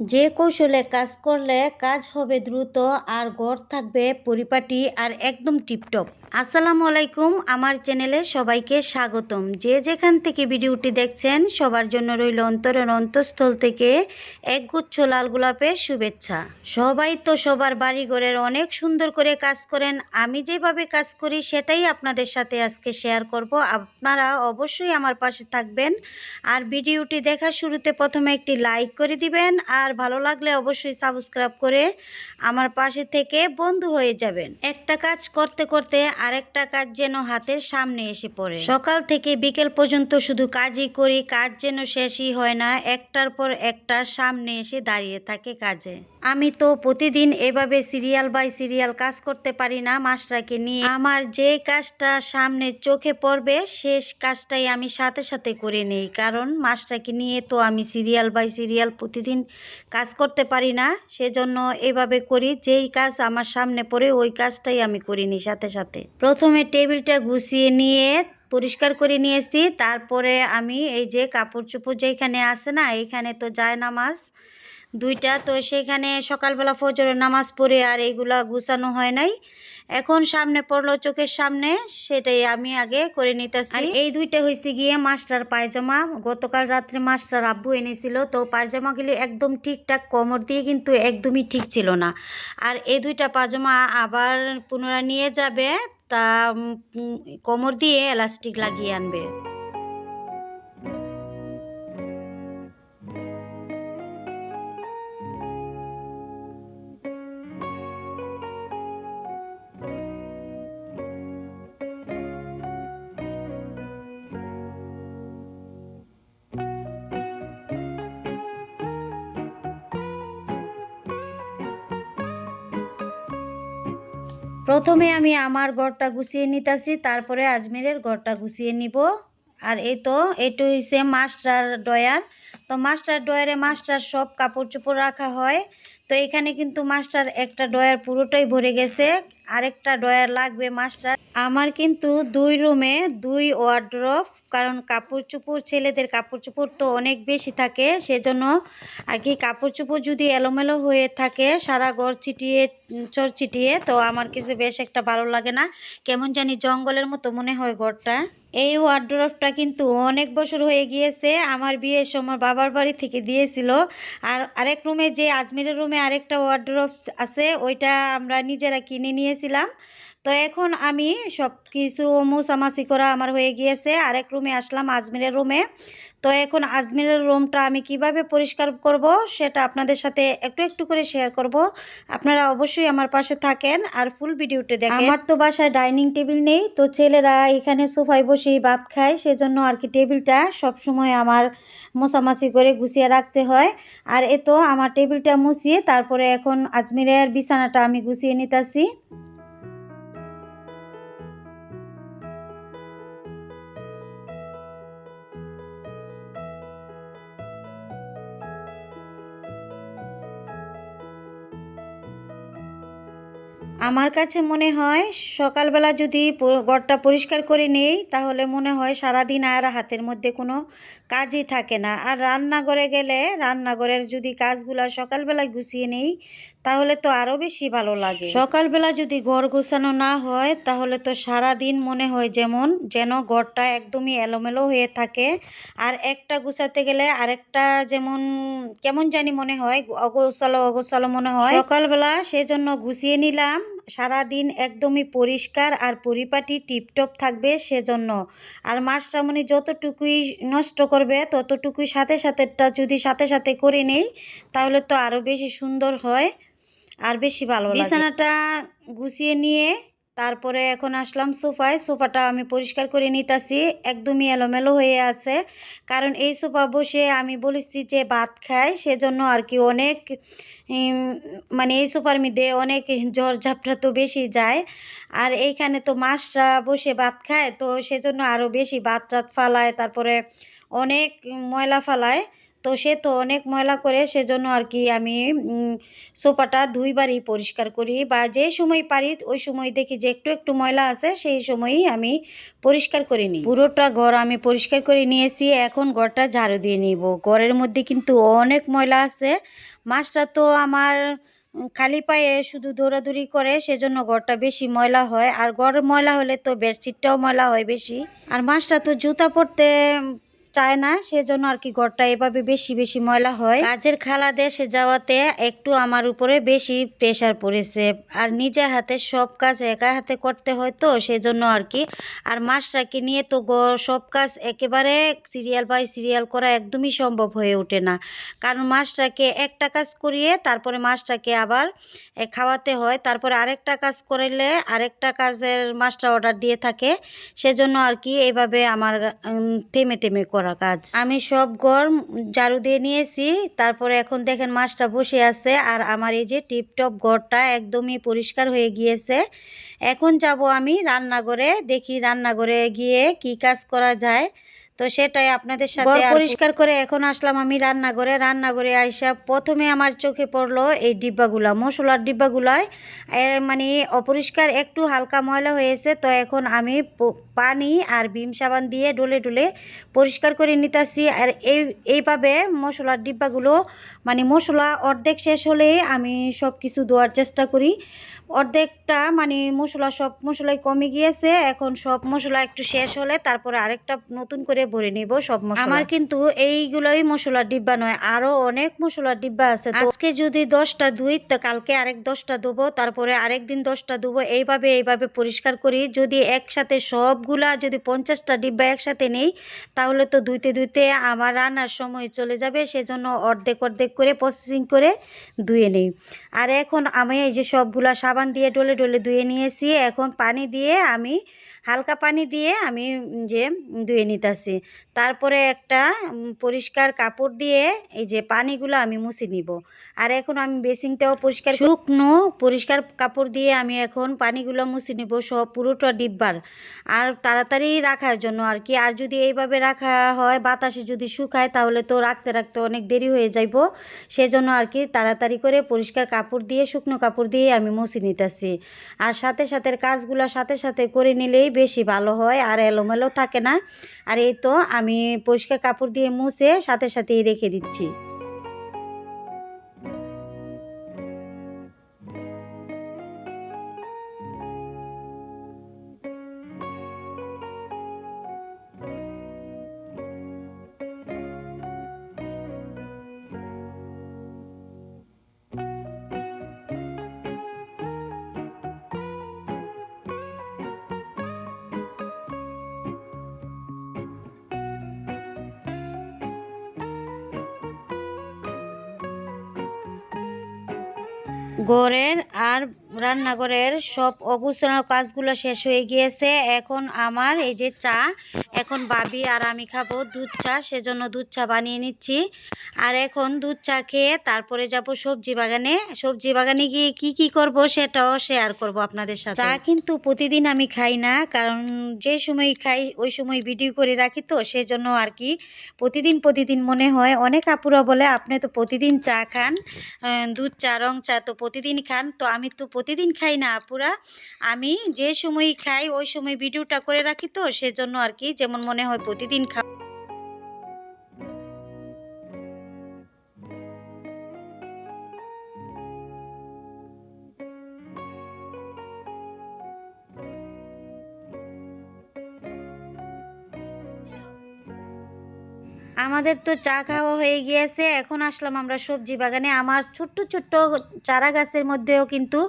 যে কৌশলে কাজ করলে কাজ হবে দ্রুত আর গড় থাকবে পরিপাটি আর একদম টিপটপ। আসসালামু আলাইকুম। আমার চ্যানেলে সবাইকে স্বাগতম। যে যেখান থেকে ভিডিওটি দেখছেন, সবার জন্য রইল অন্তরের অন্তঃস্থল থেকে একগুচ্ছ লাল গোলাপের শুভেচ্ছা। সবাই তো সবার বাড়িঘরের অনেক সুন্দর করে কাজ করেন। আমি যেভাবে কাজ করি, সেটাই আপনাদের সাথে আজকে শেয়ার করব। আপনারা অবশ্যই আমার পাশে থাকবেন। আর ভিডিওটি দেখার শুরুতে প্রথমে একটি লাইক করে দিবেন। আর ভালো লাগলে অবশ্যই সাবস্ক্রাইব করে আমার পাশে থেকে বন্ধু হয়ে যাবেন। একটা কাজ করতে করতে আরেকটা কাজ যেন হাতের সামনে এসে পড়ে। সকাল থেকে বিকেল পর্যন্ত শুধু কাজই করি, কাজ যেন শেষই হয় না, একটার পর একটা সামনে এসে দাঁড়িয়ে থাকে কাজে। আমি তো প্রতিদিন এভাবে সিরিয়াল বাই সিরিয়াল কাজ করতে পারি না, মাস্টারকে নিয়ে। আমার যে কাজটা সামনে চোখে পড়বে, শেষ কাজটাই আমি সাথে সাথে করে নেই। কারণ মাস্টারকে নিয়ে তো আমি সিরিয়াল বাই সিরিয়াল প্রতিদিন কাজ করতে পারি না। সেজন্য এভাবে করি, যেই কাজ আমার সামনে পড়ে, ওই কাজটাই আমি করিনি সাথে সাথে। প্রথমে টেবিলটা গুছিয়ে নিয়ে, পরিষ্কার করে নিয়েছি। তারপরে আমি এই যে কাপড় চোপড় যেখানে আছে না এইখানে তো যায় নামাজ দুইটা। তো সেখানে সকালবেলা ফজরের নামাজ পড়ে আর এইগুলা গুছানো হয় নাই। এখন সামনে পড়ল চোখের সামনে সেটাই আমি আগে করে নিতেছি। আর এই দুইটা হয়েছে গিয়ে মাস্টার পায়জামা। গতকাল রাত্রে মাস্টার আব্বু এনেছিল তো পায়জামাগুলি একদম ঠিকঠাক কোমর দিয়ে কিন্তু একদমই ঠিক ছিল না। আর এই দুইটা পায়জামা আবার পুনরায় নিয়ে যাবে তা কোমর দিয়ে এলাস্টিক লাগিয়ে আনবে। প্রথমে আমি আমার গড়টা গুছিয়ে নিতেছি, তারপরে আজমিরের গড়টা গুছিয়ে নিব। আর এই তো এটু হইছে মাস্টার ডয়ার তো মাস্টার ডয়ারে মাস্টার সব কাপড় চোপড় রাখা হয়। তো এখানে কিন্তু মাস্টার একটা ডয়ার পুরোটাই ভরে গেছে। আরেকটা ডয়ার লাগবে মাস্টার আমার কিন্তু দুই রুমে দুই ওয়ার্ড্রপ কারণ কাপড় চোপড় ছেলেদের কাপড় চোপড় তো অনেক বেশি থাকে, সেজন্য আর কি কাপড় চোপড় যদি এলোমেলো হয়ে থাকে, সারা ঘর ছিটিয়ে চর ছিটিয়ে তো আমার কাছে বেশ একটা ভালো লাগে না। কেমন জানি জঙ্গলের মতো মনে হয় ঘরটা। এই ওয়ার্ড্রপটা কিন্তু অনেক বছর হয়ে গিয়েছে, আমার বিয়ের সময় বাবার বাড়ি থেকে দিয়েছিল। আর আরেক রুমে যে আজমিরের রুমে আরেকটা ওয়ার্ড্রপ আছে, ওইটা আমরা নিজেরা কিনে নিয়েছিলাম। তো এখন আমি সব কিছু মোছামাছি করা আমার হয়ে গিয়েছে। আরেক রুমে আসলাম আজমিরের রুমে। তো এখন আজমিরের রুমটা আমি কীভাবে পরিষ্কার করব সেটা আপনাদের সাথে একটু একটু করে শেয়ার করব। আপনারা অবশ্যই আমার পাশে থাকেন আর ফুল ভিডিওটা দেখেন। আমার তো বাসায় ডাইনিং টেবিল নেই, তো ছেলেরা এখানে সোফায় বসেই ভাত খায়, সেজন্য আর কি টেবিলটা সব সময় আমার মোছামাছি করে গুছিয়ে রাখতে হয়। আর এ তো আমার টেবিলটা মুছিয়ে তারপরে এখন আজমিরের বিছানাটা আমি গুছিয়ে নিতেছি। আমার কাছে মনে হয় সকালবেলা যদি গড়টা পরিষ্কার করে নেই, তাহলে মনে হয় সারাদিন আর হাতের মধ্যে কোনো কাজই থাকে না। আর রান্নাঘরে গেলে, রান্নাঘরের যদি কাজগুলো সকালবেলায় গুছিয়ে নেই তাহলে তো আরও বেশি ভালো লাগে। সকালবেলা যদি ঘর গোছানো না হয়, তাহলে তো সারা দিন মনে হয় যেমন, যেন ঘরটা একদমই এলোমেলো হয়ে থাকে। আর একটা গুছাতে গেলে আরেকটা যেমন, কেমন জানি মনে হয়, অগোছালো অগোছালো মনে হয়। সকালবেলা সেজন্য গুছিয়ে নিলাম। সারা দিন একদমই পরিষ্কার আর পরিপাটি টিপটপ থাকবে সেজন্য। আর মাছরামণি যতটুকুই নষ্ট করবে, ততটুকুই সাথে সাথেটা যদি সাথে সাথে করে নেই, তাহলে তো আরও বেশি সুন্দর হয়। আর বেশি ভালো বিছানাটা গুছিয়ে নিয়ে তারপরে এখন আসলাম সোফায়। সোফাটা আমি পরিষ্কার করে নিতেছি, একদমই এলোমেলো হয়ে আছে। কারণ এই সোফা বসে আমি বলেছি যে ভাত খাই, সেজন্য আর কি অনেক মানে এই সোফার মধ্যে অনেক জ্বর ঝাপটা তো বেশি যায়। আর এইখানে তো মাছরা বসে ভাত খায়, তো সেজন্য আরও বেশি ভাত টাত ফালায়, তারপরে অনেক ময়লা ফালায়। তো সে তো অনেক ময়লা করে, সেজন্য আর কি আমি সোফাটা দুইবারই পরিষ্কার করি বা যে সময় পারি ওই সময় দেখি যে একটু একটু ময়লা আছে, সেই সময়ই আমি পরিষ্কার করে নিই। পুরোটা ঘর আমি পরিষ্কার করে নিয়েছি, এখন ঘরটা ঝাড়ু দিয়ে নিব। ঘরের মধ্যে কিন্তু অনেক ময়লা আছে, মাছটা তো আমার খালি পায়ে শুধু দৌড়াদৌড়ি করে, সেজন্য ঘরটা বেশি ময়লা হয়। আর ঘর ময়লা হলে তো বেডশিটটাও ময়লা হয় বেশি। আর মাছটা তো জুতা পরতে চায় না, সেজন্য আর কি ঘরটা এভাবে বেশি বেশি ময়লা হয়। কাজের খালা দেশে যাওয়াতে একটু আমার উপরে বেশি প্রেশার পড়েছে। আর নিজে হাতে সব কাজ একা হাতে করতে হয় তো, সেজন্য আর কি। আর মাছটাকে নিয়ে তো সব কাজ একেবারে সিরিয়াল বাই সিরিয়াল করা একদমই সম্ভব হয়ে ওঠে না। কারণ মাছটাকে একটা কাজ করিয়ে তারপরে মাছটাকে আবার খাওয়াতে হয়। তারপরে আরেকটা কাজ করলে আরেকটা কাজের মাছটা অর্ডার দিয়ে থাকে। সেজন্য আর কি এইভাবে আমার থেমে থেমে করা। কাজ? আমি সব গড় ঝাড়ু দিয়ে নিয়েছি, তারপরে এখন দেখেন মাছটা বসে আছে, আর আমার এই যে টিপটপ ঘরটা একদমই পরিষ্কার হয়ে গিয়েছে। এখন যাব আমি রান্নাঘরে, দেখি রান্নাঘরে গিয়ে কি কাজ করা যায়। তো সেটাই আপনাদের সাথে পরিষ্কার করে এখন আসলাম আমি রান্নাঘরে। রান্নাঘরে আইসা প্রথমে আমার চোখে পড়ল এই ডিব্বাগুলা মশলার ডিব্বাগুলায়। মানে অপরিষ্কার একটু হালকা ময়লা হয়েছে তো এখন আমি পানি আর ভীম সাবান দিয়ে ডলে ডলে পরিষ্কার করে নিতেছি। আর এই এইভাবে মশলার ডিব্বাগুলো মানে মশলা অর্ধেক শেষ হলেই আমি সব কিছু ধোয়ার চেষ্টা করি। অর্ধেকটা মানে মশলা সব মশলাই কমে গিয়েছে এখন সব মশলা একটু শেষ হলে তারপরে আরেকটা নতুন করে ভরে নিব সব মশলা। আমার কিন্তু এইগুলোই মশলার ডিব্বা নয়, আরও অনেক মশলার ডিব্বা আছে। আজকে যদি দশটা দুই, তো কালকে আরেক দশটা দেবো, তারপরে আরেক দিন দশটা দেবো, এইভাবে এইভাবে পরিষ্কার করি। যদি একসাথে সবগুলা, যদি পঞ্চাশটা ডিব্বা একসাথে নেই, তাহলে তো ধুইতে ধুইতে আমার রান্নার সময় চলে যাবে, সেজন্য অর্ধেক অর্ধেক করে প্রসেসিং করে ধুয়ে নেই। আর এখন আমি এই যে সবগুলা সাবান দিয়ে ডলে ডলে ধুয়ে নিয়েছি, এখন পানি দিয়ে আমি হালকা পানি দিয়ে আমি যে ধুয়ে নিতেছি। তারপরে একটা পরিষ্কার কাপড় দিয়ে এই যে পানিগুলো আমি মুছে নিব। আর এখন আমি বেসিংটাও পরিষ্কার শুকনো পরিষ্কার কাপড় দিয়ে আমি এখন পানিগুলো মুছে নিব সব পুরোটা ডিব্বার। আর তাড়াতাড়ি রাখার জন্য আর কি। আর যদি এইভাবে রাখা হয় বাতাসে যদি শুকায় তাহলে তো রাখতে রাখতে অনেক দেরি হয়ে যাইব। সেজন্য আর কি তাড়াতাড়ি করে পরিষ্কার কাপড় দিয়ে শুকনো কাপড় দিয়ে আমি মুছে নিতেছি। আর সাথে সাথে কাজগুলো সাথে সাথে করে নিলেই বেশি ভালো হয় আর এলোমেলো থাকে না। আর এই তো আমি পরিষ্কার কাপড় দিয়ে মুছে সাথে সাথেই রেখে দিচ্ছি। ঘরের আর রান্নাঘরের সব অগুছানো কাজগুলো শেষ হয়ে গিয়েছে। এখন আমার এই যে চা, এখন বাবি আর আমি খাব দুধ চা, সেজন্য দুধ চা বানিয়ে নিচ্ছি। আর এখন দুধ চা খেয়ে তারপরে যাব সবজি বাগানে। সবজি বাগানে গিয়ে কি কি করব সেটাও শেয়ার করব আপনাদের সাথে। চা কিন্তু প্রতিদিন আমি খাই না, কারণ যে সময় খাই ওই সময় ভিডিও করে রাখি তো, সেজন্য আর কি প্রতিদিন প্রতিদিন মনে হয়। অনেক আপুরা বলে, আপনি তো প্রতিদিন চা খান দুধ চা, রং চা তো প্রতিদিন খান। তো আমি তো প্রতিদিন খাই না আপুরা। আমি যে সময় খাই, ওই সময় ভিডিওটা করে রাখি তো, সেজন্য আর কি, যেমন মনে হয় প্রতিদিন খা আমাদের তো চা খাওয়া হয়ে গিয়েছে, এখন আসলাম আমরা সবজি বাগানে। আমার ছোট্ট ছোট্ট চারা গাছের মধ্যেও কিন্তু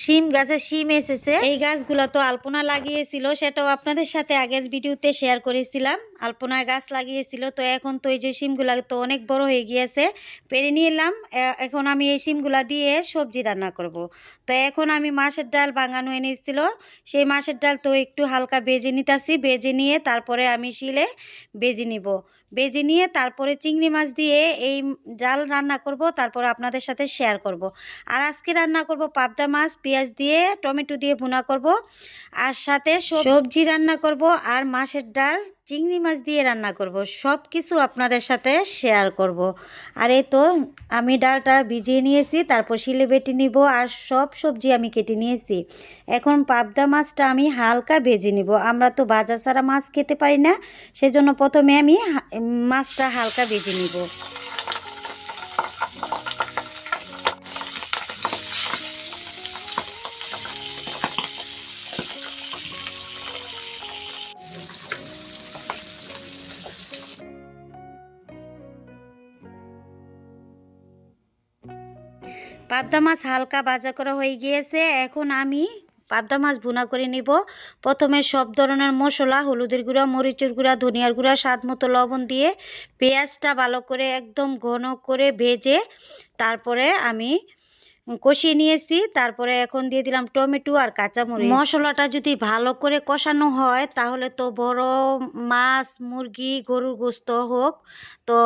শিম গাছে শিম এসেছে। এই গাছগুলো তো আলপনা লাগিয়েছিল, সেটাও আপনাদের সাথে আগের ভিডিওতে শেয়ার করেছিলাম। আলপনায় গাছ লাগিয়েছিল। তো এখন তো এই যে শিমগুলা তো অনেক বড় হয়ে গিয়েছে। পেরে নিয়ে এলাম এখন আমি এই শিমগুলা দিয়ে সবজি রান্না করব। তো এখন আমি মাছের ডাল বাঙানো এনেছিল। সেই মাছের ডাল তো একটু হালকা বেজে নিতেছি। বেজে নিয়ে তারপরে আমি শিলে বেজে নিব। বেজে নিয়ে তারপরে চিংড়ি মাছ দিয়ে এই ডাল রান্না করব, তারপর আপনাদের সাথে শেয়ার করব। আর আজকে রান্না করব পাবদা মাছ, পেঁয়াজ দিয়ে, টমেটো দিয়ে ভুনা করব। আর সাথে সবজি রান্না করব আর মাছের ডাল চিংড়ি মাছ দিয়ে রান্না করব সব কিছু আপনাদের সাথে শেয়ার করব। আর এই তো, আমি ডালটা ভিজিয়ে নিয়েছি, তারপর শিলে বেটে নিব, আর সব সবজি আমি কেটে নিয়েছি। এখন পাবদা মাছটা আমি হালকা ভেজে নিব। আমরা তো বাজার ছাড়া মাছ খেতে পারি না, সেজন্য প্রথমে আমি মাছটা হালকা ভেজে নিব। পাবদা মাছ হালকা ভাজা করা হয়ে গিয়েছে। এখন আমি পাবদা মাছ ভুনা করে নিব। প্রথমে সব ধরনের মশলা, হলুদের গুঁড়া, মরিচের গুঁড়া, ধনিয়ার গুঁড়া স্বাদ মতো লবণ দিয়ে পেঁয়াজটা ভালো করে একদম ঘন করে ভেজে তারপরে আমি কষিয়ে নিয়েছি। তারপরে এখন দিয়ে দিলাম টমেটো আর কাঁচামরিচ। মশলাটা যদি ভালো করে কষানো হয়, তাহলে তো বড় মাছ, মুরগি, গরুর গোস্ত হোক, তো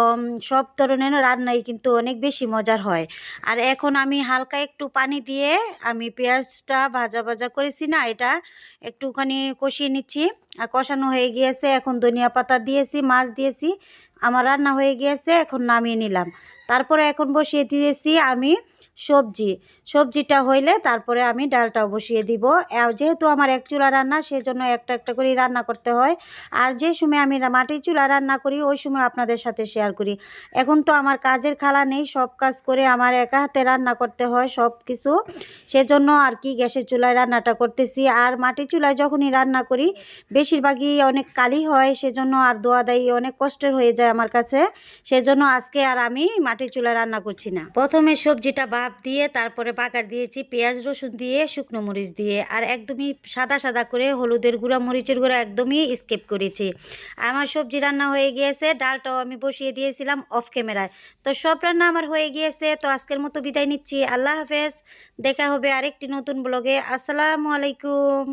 সব ধরনের রান্নাই কিন্তু অনেক বেশি মজার হয়। আর এখন আমি হালকা একটু পানি দিয়ে আমি পেঁয়াজটা ভাজা ভাজা করেছি না, এটা একটুখানি কষিয়ে নিচ্ছি। আর কষানো হয়ে গিয়েছে, এখন ধনিয়া পাতা দিয়েছি, মাছ দিয়েছি, আমার রান্না হয়ে গিয়েছে, এখন নামিয়ে নিলাম। তারপরে এখন বসিয়ে দিয়েছি আমি সবজি। সবজিটা হইলে তারপরে আমি ডালটাও বসিয়ে দিব। যেহেতু আমার এক চুলা রান্না, সেজন্য একটা একটা করে রান্না করতে হয়। আর যে সময় আমি মাটির চুলা রান্না করি, ওই সময় আপনাদের সাথে শেয়ার করি। এখন তো আমার কাজের খালা নেই, সব কাজ করে আমার একা হাতে রান্না করতে হয় সব কিছু সেজন্য আর কি গ্যাসের চুলায় রান্নাটা করতেছি। আর মাটির চুলায় যখনই রান্না করি, বেশিরভাগই অনেক কালি হয়, সেজন্য আর দোয়া দায়ী অনেক কষ্টের হয়ে যায় আমার কাছে। সেজন্য আজকে আর আমি মাটির চুলায় রান্না করছি না। প্রথমে সবজিটা ভাপ দিয়ে, তারপরে বাগার দিয়েছি পেঁয়াজ, রসুন দিয়ে, শুকনো মরিচ দিয়ে, আর একদমই সাদা সাদা করে হলুদের গুঁড়া মরিচের গুঁড়া একদমই স্কেপ করেছি। আমার সবজি রান্না হয়ে গিয়েছে, ডালটাও আমি বসিয়ে দিয়েছিলাম অফ ক্যামেরায় তো সব রান্না আমার হয়ে গিয়েছে, তো আজকের মতো বিদায় নিচ্ছি। আল্লাহ হাফেজ, দেখা হবে আরেকটি নতুন ব্লগে আসসালামু আলাইকুম।